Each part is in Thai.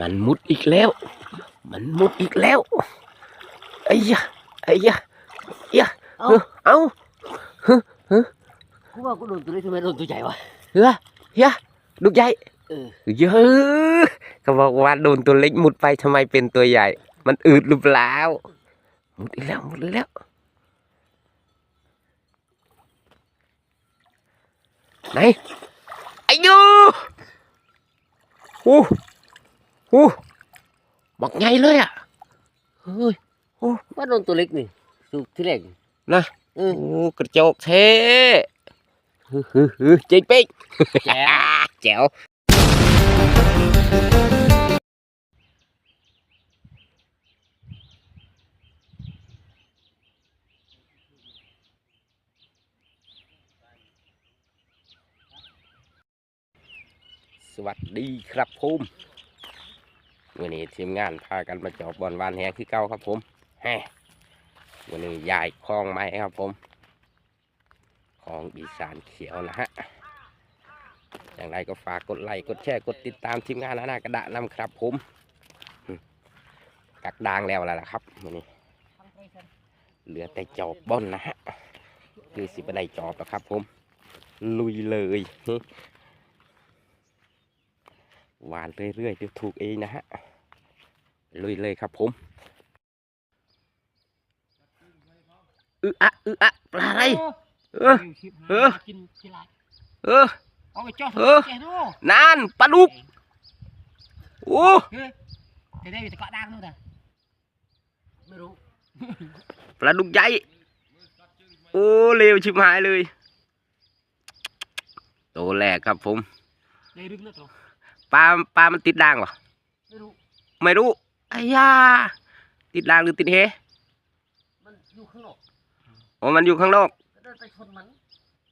มันมุดอีกแล้ว มันมุดอีกแล้วไอ้ยะไอ้ยะไอ้ยะเอ้าเอ้ากูว่ากูโดนตัวนี้ทำไมโดนตัวใหญ่วะเฮ้ยเฮ้ยลูกใหญ่เออเยอะเขาบอกว่าโดนตัวเล็กมุดไปทำไมเป็นตัวใหญ่ มันอืดหรือเปล่ามุดอีกแล้วมุดอีกแล้วไหนไอ้ยูโอ้ โหบักใหญ่เลยอะเฮ้ยว่าโดนตัวเล็กนี่สุกที่แรกนะเออโอ้กระจกเท่ฮึฮึฮึเจ๊งเป้งแจ๋วแจ๋วสวัสดีครับผม วันนี้ทีมงานพากันมาจอบบอลวานแหคือเก่าครับผมแฮวันนี้ยายคลองไม้ครับผม ของอีสานเขียวนะฮะอย่างไรก็ฝากกดไลค์กดแชร์กดติดตามทีมงานหน้ากระดะนำครับผมกักดางแล้วล่ะครับวันนี้เหลือแต่จอบบอนนะฮะคือสิบไดจอบแล้วครับผม ลุยเลย หวานเรื่อยๆเดี๋ยวถูกเองนะฮะลุยเลยครับผมอึอะอึอะปลาอะไรเออเออกินกินไรเออเอาไปจ่อเออแกดูนานปลาดุกโอ้เฮ้ยจะได้ไปตะเกาะดังนู่นน่ะไม่รู้ปลาดุกใหญ่โอ้เร็วชิบหายเลยตัวแรกครับผมได้รึกเลือดหรอ ปลาปลามันติดด่างเหรอไม่รู้ไม่รู้ไอ้ยาติดด่างหรือติดเฮมันอยู่ข้างนอกโอ้มันอยู่ข้างนอกก็เดินไปชนมัน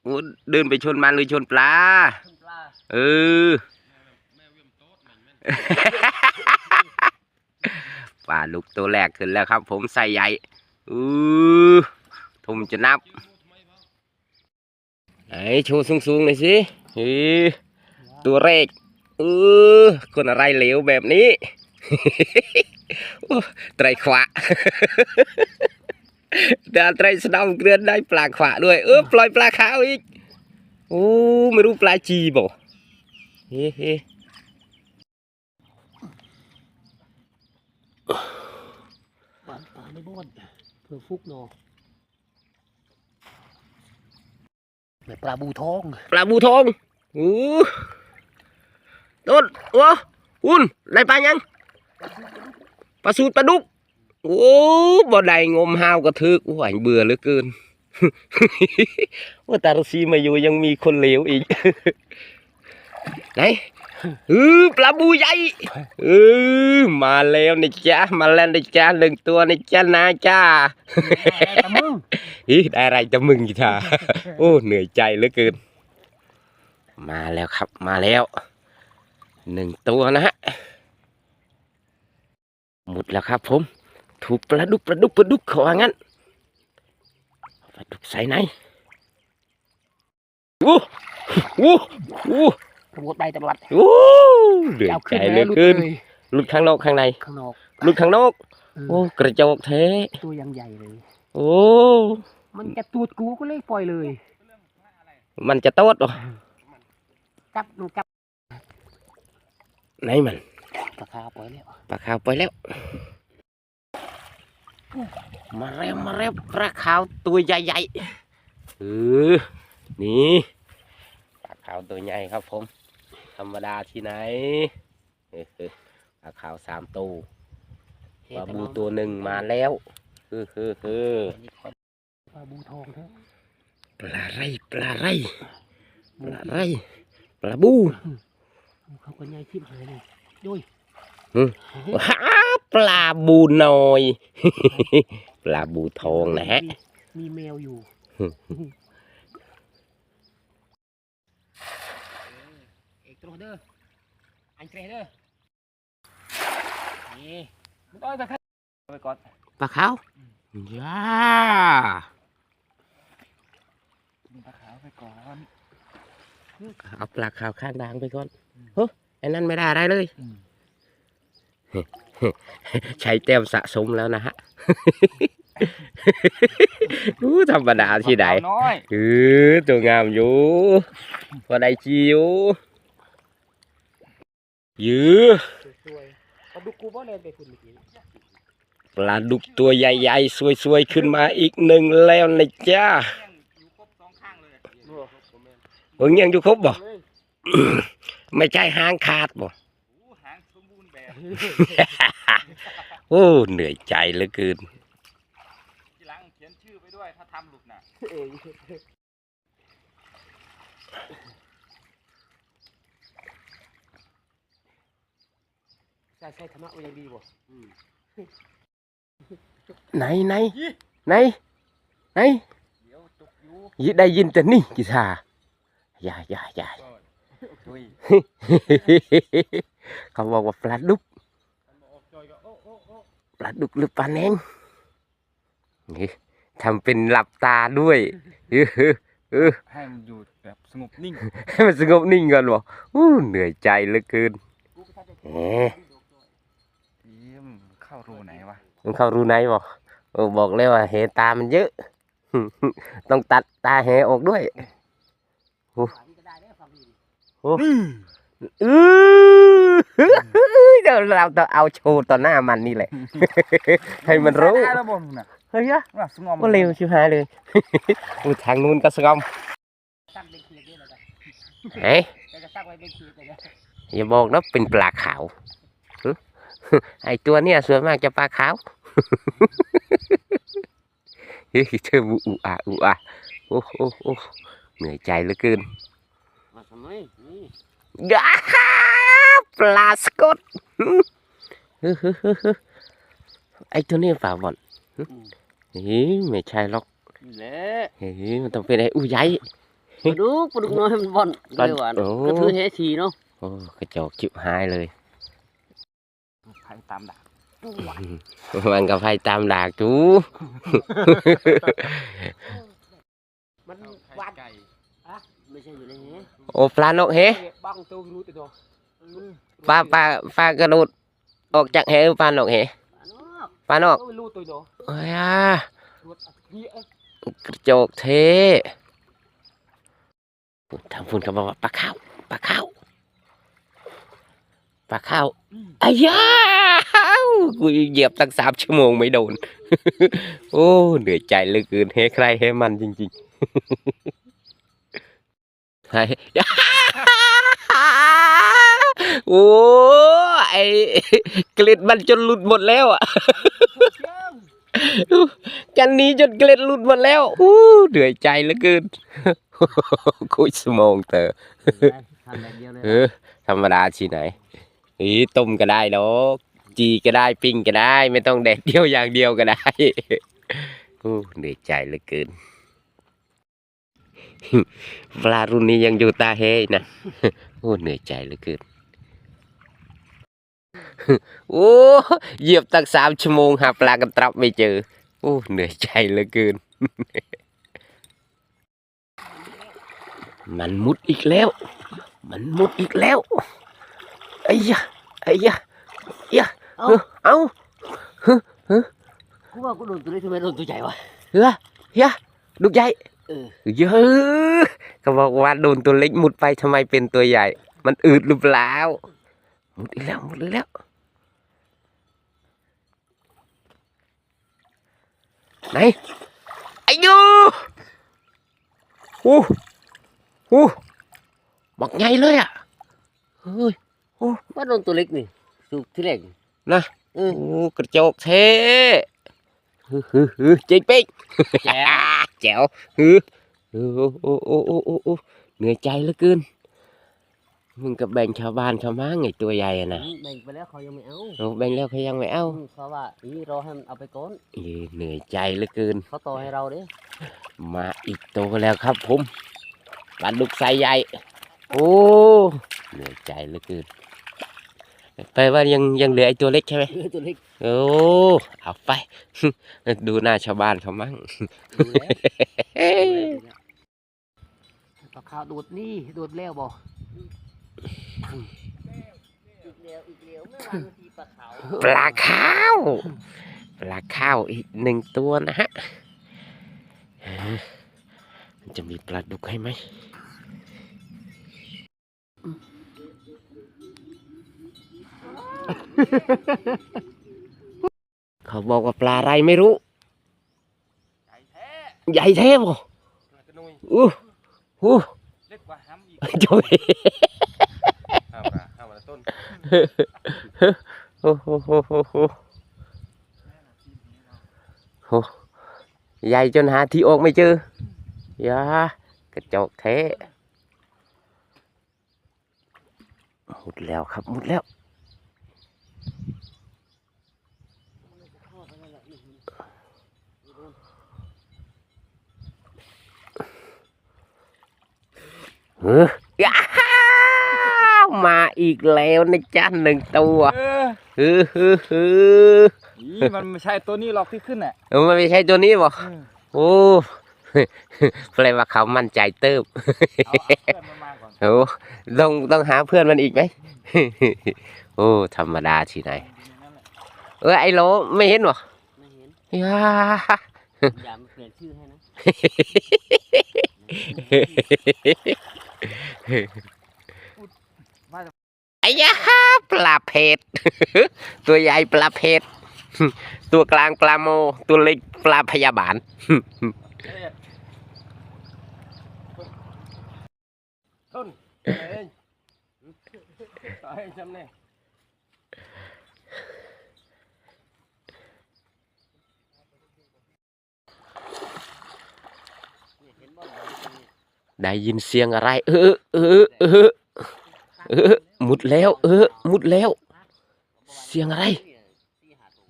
โอ้เดินไปชนมันหรือชนปลาชนปลาเออปลาลูกตัวแรกขึ้นแล้วครับ ผมใส่ใหญ่อือทุ่มจะนับไหนโชว์สูงๆหน่อยสิเฮ้ยตัวแรก เออคนอะไรเหลวแบบนี้โอ้ไตรขวะดาไตรสะเดาเกลือนได้ปลาขวะด้วย เออปล่อยปลาขาวอีกโอ้ไม่รู้ปลาจีบ่เฮ้เฮ้ปลาปลาไม่บ้วนเพื่อฟุกเนาะแบบปลาบูทอง ปลาบูทอง โอ้ต้นโอ้อุ่นได้ปลายังปลาสูตรปลาดุกโอ้บ่ได้งมหาวกระทึกโอ้ยเบื่อเหลือเกินว่าตาลซีมาอยู่ยังมีคนเหลวอีกไหนเออปลาบูใหญ่เออมาแล้วนะจ๊ะมาแล้วนะจ๊ะหนึ่งตัวนะจ๊ะนะจ้าแต่มึงอีได้อะไรจะมึงอีท่าโอ้เหนื่อยใจเหลือเกิน มาแล้วครับมาแล้ว หนึ่งตัวนะฮะ หมดแล้วครับผม ถูกปลาดุกปลาดุกปลาดุกเขาว่างั้นปลาดุกใส่ไหนโอ้โอ้โอ้ตำรวจไปตำรวจโอ้เหนื่อยเอาใจขึ้นเหลือแล้วเกินเลยหลุดข้างนอกข้างในข้างนอกหลุดข้างนอกเออโอ้กระจกเทตัวยังใหญ่เลย โอ้มันจะตูดกูก็เลยปล่อยเลย มันจะโตดเหรอจับมันจับ ไหนมันปลาคาปล่อยแล้วปลาขาวไปแล้ว มาเร็วมาเร็วปลาขาวตัวใหญ่ๆเออนี่ปลาขาวตัวใหญ่ครับผม ธรรมดาที่ไหนเออปลาขาวสามตัวปลาบูตัวหนึ่งมาแล้วเออเออเออปลาบูทองเถอะปลาไรปลาไรปลาไรปลาบู เขาก็ใหญ่ชิบหายเลยด้วยว้าปลาบูน้อย ปลาบูทองนะฮะ มีแมวอยู่เอกตรเด้ออันเกรเด้อนี่มันต้อยไปครับไปก่อนปลาขาวย่าดูปลาขาวไปก่อนเอาปลาขาวข้างดางไปก่อน เฮ้ยไอ้นั่นไม่ได้อะไรเลย ใช้แต้มสะสมแล้วนะฮะรู้ธรรมดาที่ไหนน้อยเออตัวงามอยู่พอได้จีอยู่ยื้อสวยๆเอาดูกูบ่เล่นไปคุณเมื่อกี้ปลาดุกตัวใหญ่ๆสวยๆขึ้นมาอีกหนึ่งแล้วนะจ้าอยู่ครบสองข้างเลยเบิ่งยังอยู่ครบบ่ ไม่ใช่หางขาดบ่โอ้หางสมบูรณ์แบบ โอ้ เหนื่อยใจเหลือเกินทีหลังเขียนชื่อไปด้วย ถ้าทำหลุดน่ะเอ้ยใช่ใช่ธรรมะมันยังดีบ่ไหนไหนไหนไหนเดี๋ยวตกอยู่ยิได้ยินแต่นี่กีตาร์อย่าอย่าอย่าดุย เขาบอกว่าปลาดุกมันออกจอยก็โอ้โอ้โอ้ปลาดุกหรือปลาแนงนี่ทำเป็นหลับตาด้วยเออเออเออให้มันอยู่แบบสงบนิ่ง ให้มันสงบนิ่งก่อนบอกอู้เหนื่อยใจเหลือเกินกูก็ทันจะแหมเยี่ยมเข้ารูไหนวะมันเข้ารูไหนบอกเออบอกเลยว่าเหตามันเยอะ ต้องตัดตาแหออกด้วย อื้อเดี๋ยวเราต้องเอาโชว์ต่อหน้ามันนี่แหละ ให้มันรู้ได้แล้วบนน่ะเฮ้ยอะว่าสงบก็เร็วชิบหายเลยอู้ทางนู้นก็สงอมตั้งเป็นเขียดนี่แหละจ้ะเฮ้ยแต่จะตั้งไว้เป็นเขียดเลยนะอย่าบอกนะเป็นปลาขาวหึไอตัวเนี้ยส่วนมากจะปลาขาวเฮ้ยเธอบูอูอาอูอาโอ้โอ้โอ้เหนื่อยใจเหลือเกินมาทำไมนี่ยาปลาสกดฮึฮึฮึฮึไอตัวนี้ฝาบอลหึเฮ้ยไม่ใช่หรอกนี่แหละเฮ้ยมันต้องเป็นไออู้ใหญ่ปลาดุกปลาดุกน้อยมันบ่อนปลาเร็วอะโอ้ก็ถือแท้ทีเนาะโอ้กระจอกจิบหายเลยใครตามดักมันกับไฟตามดากจูมันไข่วัน ไก่อะไม่ใช่อยู่ในนี้โอ้ปลานกเฮบังตัวรู้ตัวปลาปลาปลากระโดดออกจากเหวปลานกเหปลานกก็ไม่รู้ตัวเนาะเอ้ยอะรถเหี้ยเอ้ยกระจกเททางพุ่นเขาบอกว่าปลาข้าวปลาข้าวปลาข้าวอ้ยากูเหยียบตั้งสามชั่วโมงไม่โดน โอ้ เหนื่อยใจเหลือเกินเฮใครเฮมันจริง ๆ ไอ้โอ้ไอ้เกล็ดมันจนหลุดหมดแล้วอะกันนี้จนเกล็ดหลุดหมดแล้วอู้เหนื่อยใจเหลือเกินคุยสมองเตอทำแบบเดียวเลยเออธรรมดาที่ไหนอีต้มก็ได้ดอกจีก็ได้ปิ้งก็ได้ ไม่ต้องแดดเดียวอย่างเดียวก็ได้อู้เหนื่อยใจเหลือเกิน ปลารุ่นนี้ยังอยู่ตาเฮยนะโอ้เหนื่อยใจเหลือเกินโอ้เหยียบตั้งสามชั่วโมงหาปลากันตรับไม่เจอ โอ้เหนื่อยใจเหลือเกิน มันมุดอีกแล้ว มันมุดอีกแล้วไอ้ยะไอ้ยะยะเอ้าเอ้ากูว่ากูโดนตัวนี้ทำไมโดนตัวใหญ่วะเฮ้ยเฮ้ยลูกใหญ่ เออเยอะเขาบอกว่าโดนตัวเล็กมุดไปทำไมเป็นตัวใหญ่ มันอืดหรือเปล่ามุดอีกแล้วมุดอีกแล้วไหนไอ้ยูโอ้โหบักใหญ่เลยอะเฮ้ยว่าโดนตัวเล็กนี่สุกที่แรกนะเออโอ้กระจกเทฮึฮึฮึเจ๊งเป้ง แจ๋วแจ๋วฮึโอ้โอ้โอ้โอ้โอ้โอ้เหนื่อยใจเหลือเกินมึงกับแบ่งชาวบ้านเขามาไงตัวใหญ่อะนะแบ่งไปแล้วเขายังไม่เอาโอ้แบ่งแล้วเขายังไม่เอาเขาว่าอีรอให้มันเอาไปก่อนเอ้ยเหนื่อยใจเหลือเกินเขาต่อให้เราเด้มาอีกตัวแล้วครับผมปลาดุกไซส์ใหญ่ โอ้เหนื่อยใจเหลือเกิน แปลว่ายังยังเหลือไอ้ตัวเล็กใช่ไหมเออตัวเล็กโอ้เอาไป ดูหน้าชาวบ้านเขามั่งดูแล้วปลาขาวโดดนี่โดดแล้วบ่อีกแล้วอีกอีกแล้วเมื่อวานบางทีปลาเขาปลาข้าวปลาข้าวอีกหนึ่งตัวนะฮะเอ้อมันจะมีปลาดุกให้ไหม เขาบอกว่าปลาอะไรไม่รู้ ใหญ่แท้ใหญ่เทพอะปลากระนุยอู้หู้เล็กกว่าห้ำอีกจุยห้ามละห้ามละต้นโอ้โหโหโหโหโหใหญ่จนหาที่ออกไม่เจอยากระจอกแท้มุดแล้วครับมุดแล้ว เฮ้ยอ้าวมาอีกแล้วนะจ๊ะหนึ่งตัวเออเฮ้อเฮ้อเฮ้อนี่มันไม่ใช่ตัวนี้หรอกที่ขึ้นอะเออมันไม่ใช่ตัวนี้บ่เออโอ้แปลว่าเขามั่นใจเติบเอาเอาเพื่อนมันมาก่อนโอ้ต้องต้องหาเพื่อนมันอีกไหมโอ้ธรรมดาที่ไหนนั่นแหละเออไอ้โหลไม่เห็นบ่ไม่เห็นยาอย่ามาเปลี่ยนชื่อให้นะว่าจะ ไอ้ยาปลาเพชรตัวใหญ่ปลาเพชรตัวกลางปลาโม ตัวเล็กปลาพยาบาลต้นเอ้ยต่อให้จำเนี่ยเห็นบ่อยตรงนี้ ได้ยินเสียงอะไร เออเออเออเออมุดแล้ว เออมุดแล้ว เสียงอะไรสี่ห้าตัว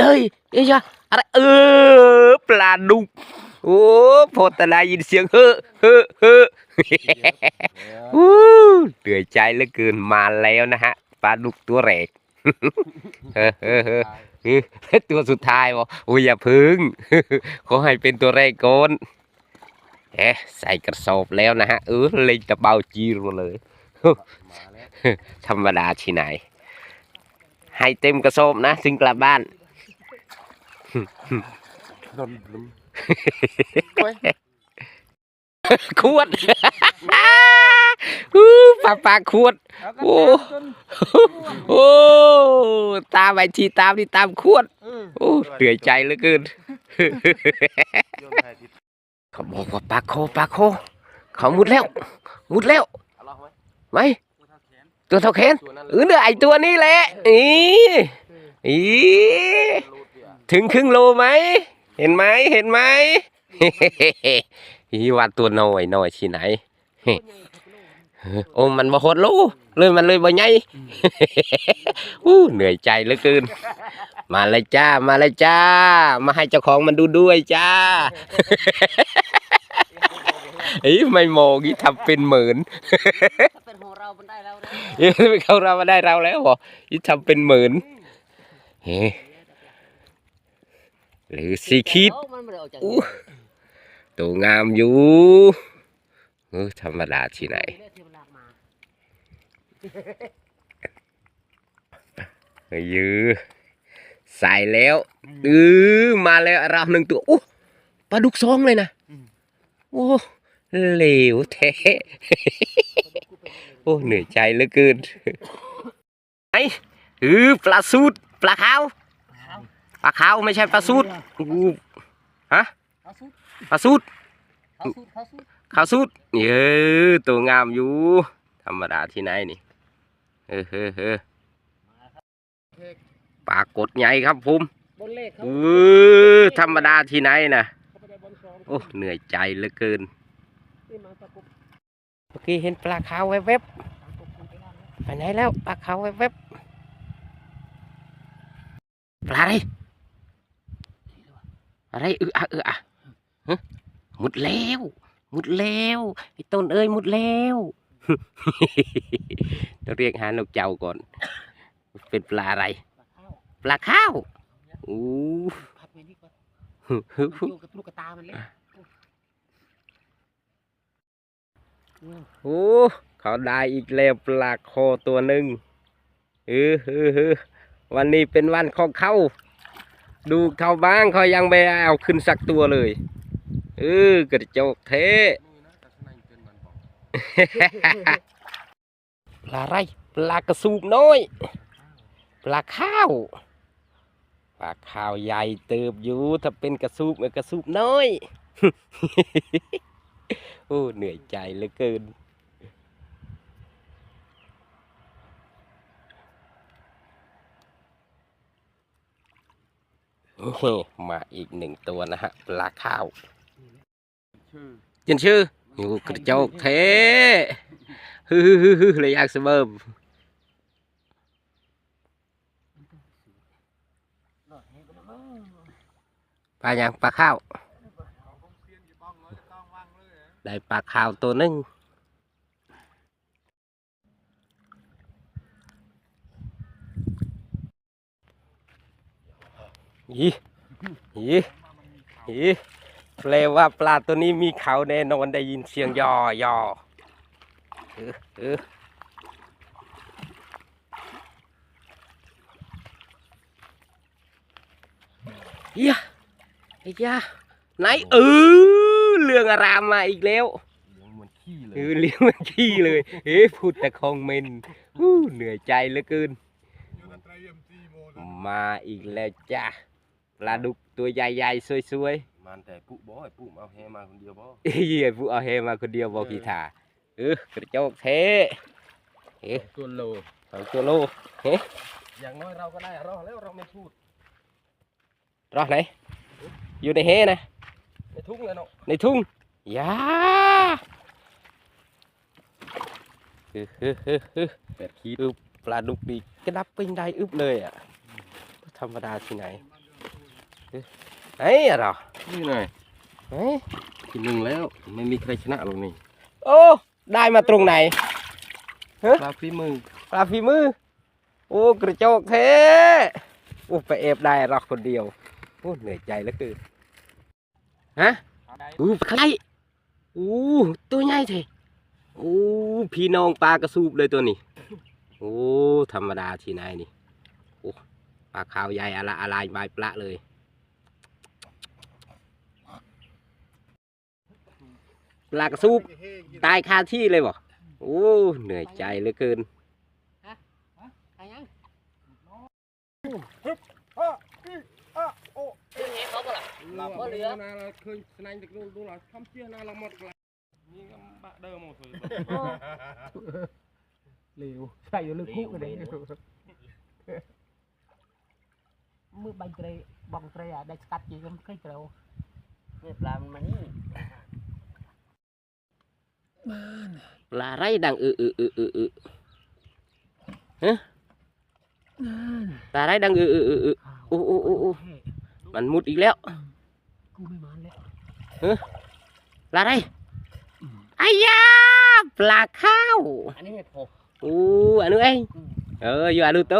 เอ้ยเอ้ยยะอะไรเออปลาดุกโอ้พอตะได้ยินเสียงเฮ้อเฮ้อเฮ้อวู้เหนื่อยใจเหลือเกินมาแล้วนะฮะปลาดุกตัวแรกเฮ้อเฮ้อเฮ้อเฮ้อตัวสุดท้ายบอกโอ้ยอย่าพึ่งขอให้เป็นตัวแรกก่อน เอ๊ะใส่กระสอบแล้วนะฮะเออเล็งตะเบาจีรมาเลยธรรมดาที่ไหน ให้เต็มกระสอบนะถึงกลับบ้านขวดปลาปลาขวด โอ้ต้นโอ้ตามไปทีตามที่ตามขวด โอ้เหนื่อยใจเหลือเกินโยนไข่ติด เขาบอกว่าปลาโคปลาโค เขามุดแล้ว มุดแล้วไหมตัวเท่าแขนตัวเท่าแขนตัวนั้นเออเนี่ยไอตัวนี้แหละอีอีถึงครึ่งโลไหม เห็นไหมเห็นไหมอีว่าตัวน้อยน้อยที่ไหนโอ้มันบ่หดโลเลยมันเลยบ่ใหญ่อู้เหนื่อยใจเหลือเกิน มาเลยจ้า มาเลยจ้า มาให้เจ้าของมันดูด้วยจ้าเอ้ยไม่โมงี้ทำเป็นเหมือนถ้าเป็นของเรามันได้แล้วนะเอ้ยไม่เข้าเรามาได้เราแล้วบ่ยี่ทำเป็นเหมือนเฮ้หรือสีคิดเดี๋ยวมันไม่ได้ออกจากอู้ตัวงามอยู่เออธรรมดาที่ไหนเลือดที่มันลากมาเฮ้ยยือ ใส่แล้วเออมาแล้วเราหนึ่งตัวโอ้ปลาดุกซองเลยนะโอ้เหลวแท้โอ้เหนื่อยใจเหลือเกินไอ้เออปลาสูดปลาขาวปลาขาวไม่ใช่ปลาสูดอู้ฮะเขาสุดปลาสูดเขาสุดเขาสุดขาวสูดเออตัวงามอยู่ ธรรมดาที่ไหนนี่เออเออเออ ปลากดใหญ่ครับผมบนเลขเขาเออธรรมดาที่ไหนนะเขาไปได้บนสองโอ้เหนื่อยใจเหลือเกินนี่มาตะกุบเมื่อกี้เห็นปลาขาวแวบตะกุบคุณไปนั่นนะๆไปไหนแล้วปลาขาวแวบๆปลาอะไรอะไรเอออะเอออะฮะมุดแล้วมุดแล้วไอ้ต้นเอ้ยมุดแล้วต้องเรียกหานกเจ้าก่อน เป็นปลาอะไร ปลาข้าวปลาข้าวอู้พัดไปนี่ก่อนมันโยกกับลูกกระตามันเล็กโอ้เขาได้อีกแล้วปลาคอตัวหนึ่งเเออเออเออวันนี้เป็นวันของเขาดูเขาบ้างเขายังไม่เอาขึ้นสักตัวเลย เออกระจกเทมือนะแต่ข้างในเป็นมันบอกปลาไรปลากระสูบน้อย ปลาข้าว ปลาข้าวใหญ่เติบอยู่ถ้าเป็นกระสูบมันกระสูบน้อย โอ้เหนื่อยใจเหลือเกินโอ้โหมาอีกหนึ่งตัวนะฮะปลาข้าวชื่อจินชื่ออยู่กระจกเทฮึฮึฮึฮึเลยอยากเสมอรอดให้ก็ได้ ปลาอย่างปลาข้าวเข่าได้ปลาข้าวตัวหนึงยี่ยี่ยี่แปลว่าปลาตัวนี้มีเขาแน่นอนได้ยินเสียงยอยอเออเออเฮีย ไอ้ยาไหนเออเรื่องอารามมาอีกแล้วเลี้ยงเหมือนขี้เลยเออเลี้ยงมันขี้เลยเฮ้พูดแต่คอมเมนต์ฮู้เหนื่อยใจเหลือเกิน มาอีกแล้วจ้ะปลาดุกตัวใหญ่ๆสวยมันแต่ปุ๊บ่อยปุ๊เอาแฮมาคนเดียวบ่ๆเฮ้ยผู้เอาเฮมาคนเดียวบอกกีตาเออกระโจกเทเอ๊ะตัวโลสองตัวโลเฮ้อย่างน้อยเราก็ได้รอแล้วเราไม่พูดรอดไหน อยู่ในเฮนะ ในทุ่งเลยเนาะ ในทุ่งยาฮึฮึฮึฮึเป็ดขี้อึบปลาดุกดีกระดับปิ้งได้อึบเลยอะ ธรรมดาที่ไหนเฮ้ยเฮ้ยอะไรอนี่หน่อยเฮ้ยทีหนึ่งแล้วไม่มีใครชนะหรอกนี่ โอ้ ได้มาตรงไหนปลาฝีมือ ปลาฝีมือ โอ้กระโจกเทโอ้ไปเอฟได้เราคนเดียว โอ้เหนื่อยใจแล้วคือ ฮะอู้ปลาไหลอู้ตัวใหญ่เทโอ้พี่น้องปลากระสูบเลยตัวนี้โอ้ธรรมดาที่ไหนนี่โอ้ปลาขาวใหญ่อะไรอะไรใบปลาเลยปลากระสูบตายคาที่เลยบ่โอ้เหนื่อยใจเหลือเกิน ใครยัง อ้ออ้อโอ้ เรื่องนี้เขาก็ล่ะ เรา บ่เหลือนะเราเคยสนายจากดูดูเราทำเชี่ยนะเราหมดละนี่ก็บะเดิมหมดเลยเหลวใส่อยู่ลึกคุกเลยมือใบเตรบองเตรอะได้สกัดจีกันเคยเตรเนี่ยปลามันมานี่ปลาไรดังอืออืออืออืออือฮะปลาไรดังอืออืออืออือโอ้โอ้โอ้โอ้มันมุดอีกแล้วกูไม่ มาแล้วปลาไรอายาปลาข้าว อันนี้ให้พอโอ้อันนู้นเองเอออยู่อันนู้นโต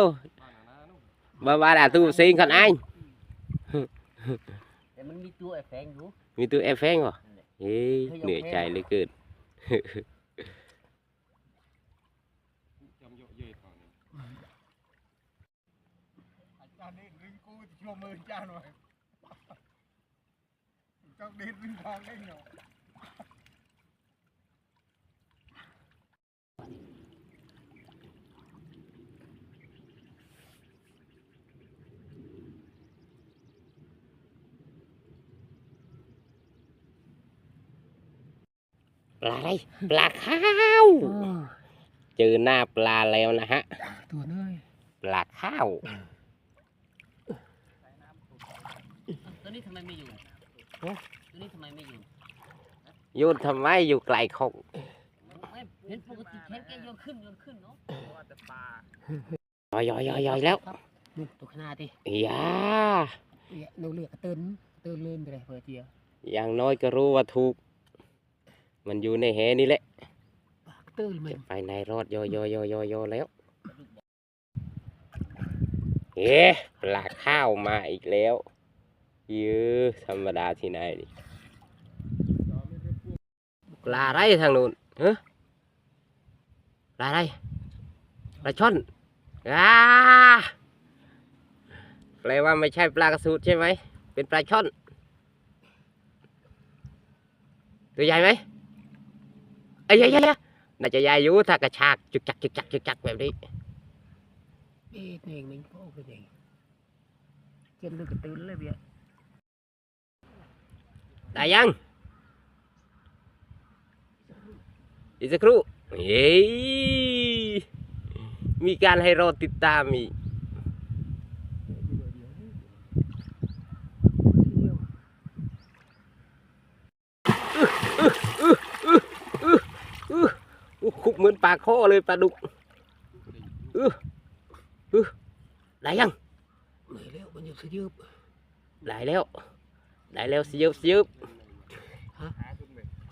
บ้าบ้าด่าตู้ซิงคนอันแต่มันมีตัวไอ้แฝงอยู่มีตู้เอฟเฟงเหรอเฮ้ยเหนื่อยใจเหลยเกินจำเยอะเยอะตอนนี้จานนี้ดึงกูชมมือจานหน่อย จับเด็ดดึงทางได้เนาะปลาไรปลาข้าวเจอหน้าปลาแล้วนะฮะตัวเน้ยปลาข้าวตัวนี้ทำไมไม่อยู่ตัว นี้ทำไมไม่อยู่โยนทำไมอยู่ไกลคงไม่เห็นปกติแขนแกโยนขึ้นโยนขึ้นเนาะย่อยย่อยย่อยย่อยแล้วนู่นตัวขนาดดิอย่าเนี่ยนูเลือกเตือนเตือนเล่นไปเลยเพื่อเจียอย่างน้อยก็รู้ว่าถูก มันอยู่ในแหนี่แหละเตือนมัจะนไปในรอดย่อยย่อยย่อยย่อยย่อยแล้วเอ๊ะปลาข้าวมาอีกแล้ว เยือธรรมดาที่ไหนดิปลาไรทางนู้นเฮะปลาไรปลาช่อนอ่าแปลว่าไม่ใช่ปลากระสูดใช่ไหม เป็นปลาช่อน ตัวใหญ่ไหมไอ้ยยยน่าจะใหญ่อยู่ถ้ากระชากจุกจักจุกจักจุกจักแบบนี้เอ๊ะนี่เองพ่อคือเองเจนดูกระตือเลยเบี้ย ได้ยัง อีกสักครู่เฮ้ยมีการให้รอติดตามอีกอู้คุกเหมือนปลาข้อเลยปลาดุกอื้ออื้อได้ยังเหนื่อยแล้วมันอยู่สยืบได้แล้ว ได้แล้วเสียบเสียบ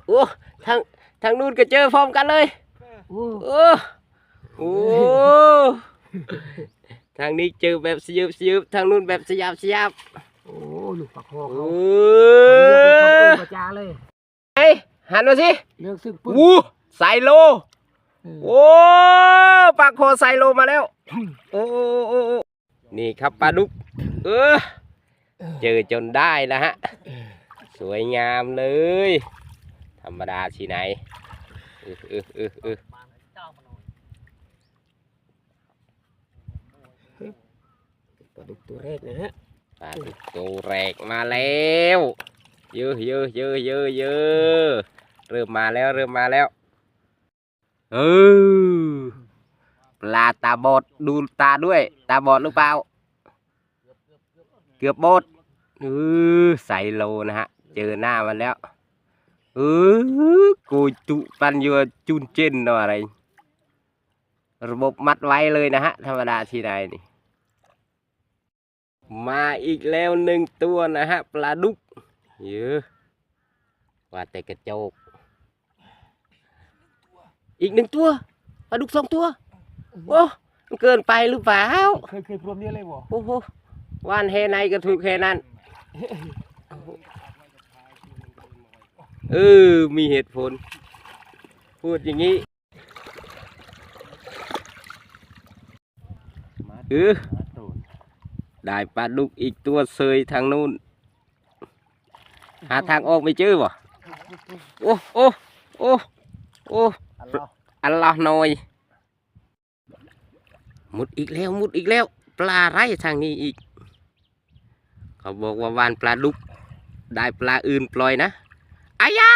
โอ้ทางทางนู้นก็เจอพร้อมกันเลยโอ้โอ้โอ้ทางนี้เจอแบบเสียบเสียบทางนู้นแบบสยาบสยาบโอ้ลูกปากคอโอ้เขาเขากระจาเลยไอ้หันมาสิเลือกซึ่งปึ๊บวูไซโลเออโอ้ปลาโคไซโลมาแล้วโอ้โอ้โอ้โอ้นี่ครับปลาดุกเออ เจอจนได้นะฮะ สวยงามเลย ธรรมดาที่ไหนเออเออเออเออเจ้าพนมปลาดุกตัวแรกนะฮะปลาดุกตัวแรกมาแล้วเยอะเยอะเยอะเยอะเยอะเริ่มมาแล้วเริ่มมาแล้วเออปลาตาบอดดูตาด้วย ตาบอดหรือเปล่า เกือบบอดเออใส่โลนะฮะ เจอหน้ามันแล้วเออกูจุปันยัวจุนเจนเนาะอะไร ระบบมัดไว้เลยนะฮะ ธรรมดาที่ไหนนี่ มาอีกแล้วหนึ่งตัวนะฮะ ปลาดุกเยอะว่าแต่กระโจก อีกหนึ่งตัว ปลาดุกสองตัว โอ้มันเกินไปหรือเปล่า เคยเคยพรวมเนี่ยเลยบ่โอ้โห ว่านเฮไนก็ถูกเฮนั้นเออ มีเหตุผล พูดอย่างนี้เออได้ปลาดุกอีกตัวเซยทางนู้น หาทางออกไม่เจอบ่โอ้โอ้โอ้โอ้อัลลอฮ์อัลลอฮ์หน่อย มุดอีกแล้ว มุดอีกแล้ว ปลาไรทางนี้อีก เขาบอกว่าวานปลาดุก ได้ปลาอื่นปล่อยนะอายา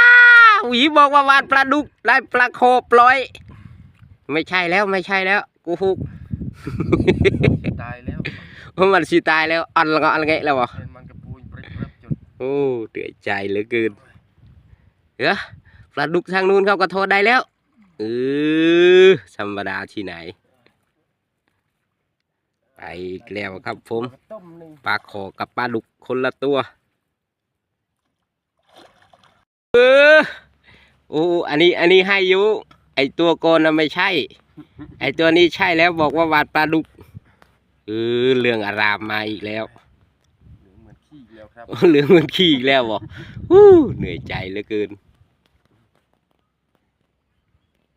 หวีบอกว่าวานปลาดุก ได้ปลาโคปล่อย ไม่ใช่แล้วไม่ใช่แล้วกูฮุกตายแล้วเพราะมันสิตายแล้วอันละก็อันไงแล้วบ่เห็นมันกระปูนปริบปรับจนโอ้เดือดใจเหลือเกินเออปลาดุกทางนู้นเขาก็โทษได้แล้วเออธรรมดาที่ไหน ไปอีกแล้วครับผมต้มหนึ่งปลาขอกับปลาดุกคนละตัวเออโอ้อันนี้อันนี้ให้อยุ ไอตัวโกนน่ะไม่ใช่ ไอตัวนี้ใช่แล้วบอกว่าวาดปลาดุกเออเรื่องอารามมาอีกแล้ว เหลืองเหมือนขี้แล้วครับเหลืองเหมือนขี้อีกแล้วบอกฮู้เหนื่อยใจเหลือเกิน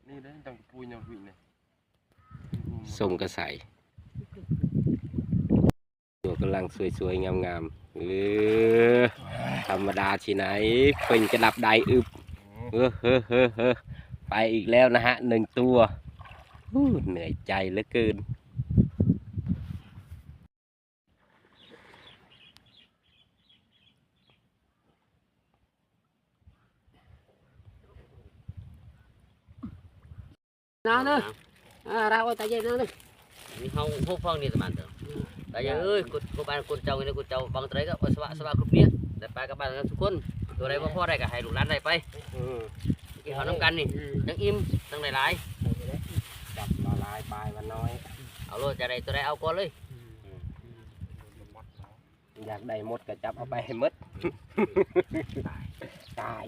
นี่ได้ตังกระปูนยังหุ่นเลยส่งกระใส ตัวกำลังสวยๆ งามๆเออธรรมดาที่ไหนเป็นกระดับใดอึบเออเฮ้อเฮ้อเฮ้อไปอีกแล้วนะฮะหนึ่งตัวฮู้เหนื่อยใจเหลือเกินน้าเนอะอ่าเราเอาแต่เย็นนะเนอะมีเขาพวกฟังนี่สมานเถอะ แต่อยังเอ้ยกูกูบ้านกูเจ้าเนี่ยกูเจ้าบางตัวไหนก็เอาสวะสวะกลุ่มเนี้ยแต่ไปกับบ้านกันทุกคนตัวใดว่าพ่อได้ก็ให้ลูกหลานได้ไปกินข้าวน้ำกันนี่ทั้งอิ่มทั้งหลายจับละลายปลายมันน้อยๆเอาโลดจะได้ตัวใดเอาก่อนเลยอยากได้หมดก็จับเอาไปให้หมดตาย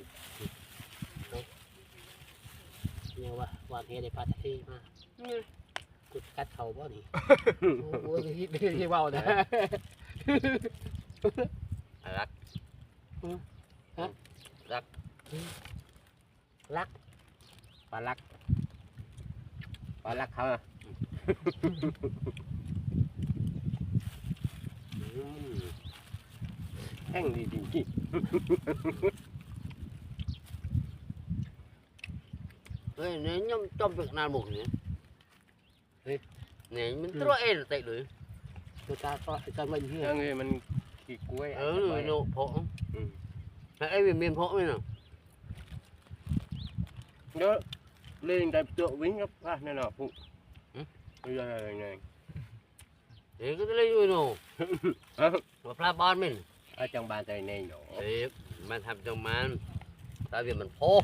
เนี่ยว่าวางเฮได้ปลาตะทีมา จุดกัดเขาบ่นี่ โอ้โหที่ที่เว้านะรักรักปลาลักปลาลักเขาอะอืมแห้งดีจริงเฮ้ยเนี่ยย่อมจอมเป็นนานหมกเนี่ย នេះមិនត្រួតអីតែដូចទៅតាអត់តែមិនហៀងហ្នឹងមិនគីគួយអឺលោកភក់ហើយអីវាមានភក់មែនទេយកលេងតែផ្ទក់វិញក៏ផ្លាស់នៅណាភុយយយយនេះគឺលេងយូរនោះមកផ្លាស់បានមែនអត់ចង់បានតែនេះនោះអេមិនថាចង់បានតែវាមិនផុស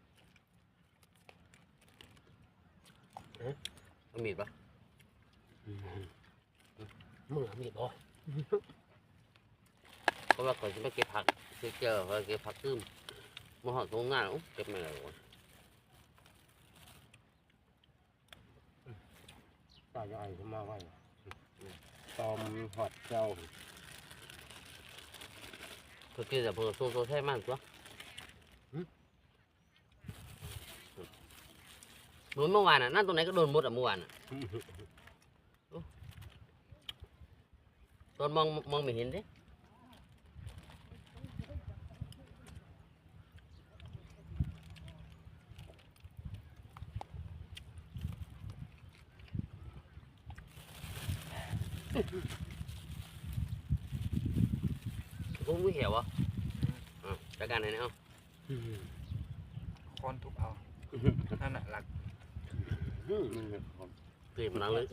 มันมีดปะมึงมีบ่เพราะว่าก่อนจะไปเก็บผักซื้อเจอเขาเก็บผักตื้มมาหอดตรงงานอุ๊ยเก็บไม่ได้หรอกตายายเขามาไว้ตอมหอดเจ้าคือกินแต่เพื่อโซโซใช่มากตัว โดนเมื่อวานอะนั่นตรงไหนก็โดนหมดอะเมื่อวานอะตอนมองมองไม่เห็นเด้ผมไม่เหี่ยวอะอะจัดการไหนเนี่ยเอา คอนทุบเอา นั่นแหละหลัก มันเป็นคนเกลียดมันหลังเลย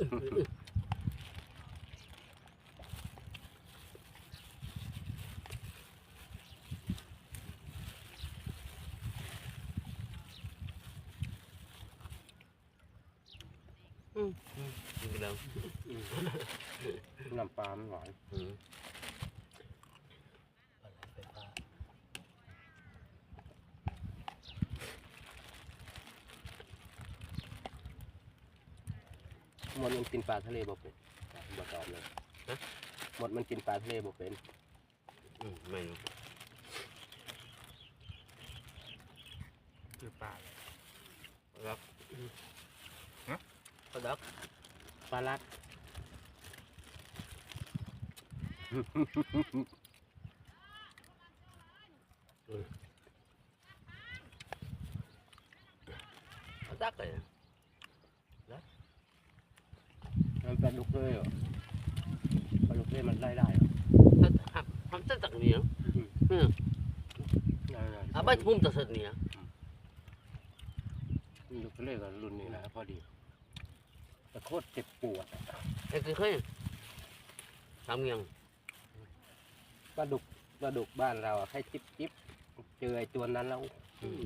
อืมอืมกินไปแล้วน้ำปลามันหวาน อืม ไฟฟ้า ห มดมันกินปลาทะเลบ่เป็นบ่ตอบเลยหมดมันกินปลาทะเลบ่เป็นอืมไม่รู้คือป่าครับก็ดักปลาลัดก็ดักเลย มันปลาดุกเลยเหรอปลาดุกเลยมันไล่ได้เหรอถ้าทำทำตั้งแต่นี้นะได้ได้อะไม่พุ่มตัดเสร็จนี่นะมันดุกเลยกับรุ่นนี้แหละพอดีแต่โคตรเจ็บปวดอะไอ้คือเคยทำยังปลาดุกปลาดุกบ้านเราอะแค่จิบจิบเจอไอ้ตัวนั้นแล้วโอ้โห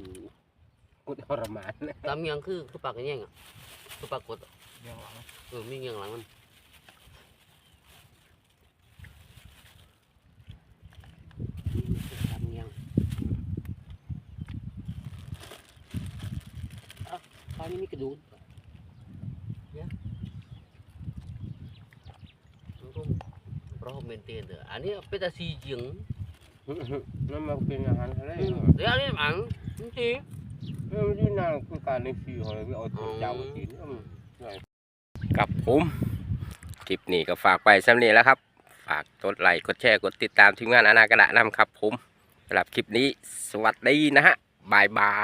กูทรมานเลยทำยังคือคือปากกันยังอะคือปากกดอะเรื่องหลังเออมียังหลังมันทำเงี้ยงอะตอนนี้มีกระดูก มันก็เพราะเมนเทนเถ อะอันนี้เป็นแต่สีเหยิงนั่นมาเป็นอาหารทะเลอืมเหรอเดี๋ยวอันนี้อังจริงเออที่นั่งคือการในฟีของเราเอาตัวเจ้ามากินอืมกับผมคลิปนี้ก็ฝากไปสำเนีแล้วครับ ฝากกดไลค์กดแชร์กดติดตามทีมงานอนากระดะนำครับผมสำหรับคลิปนี้สวัสดีนะฮะบายบาย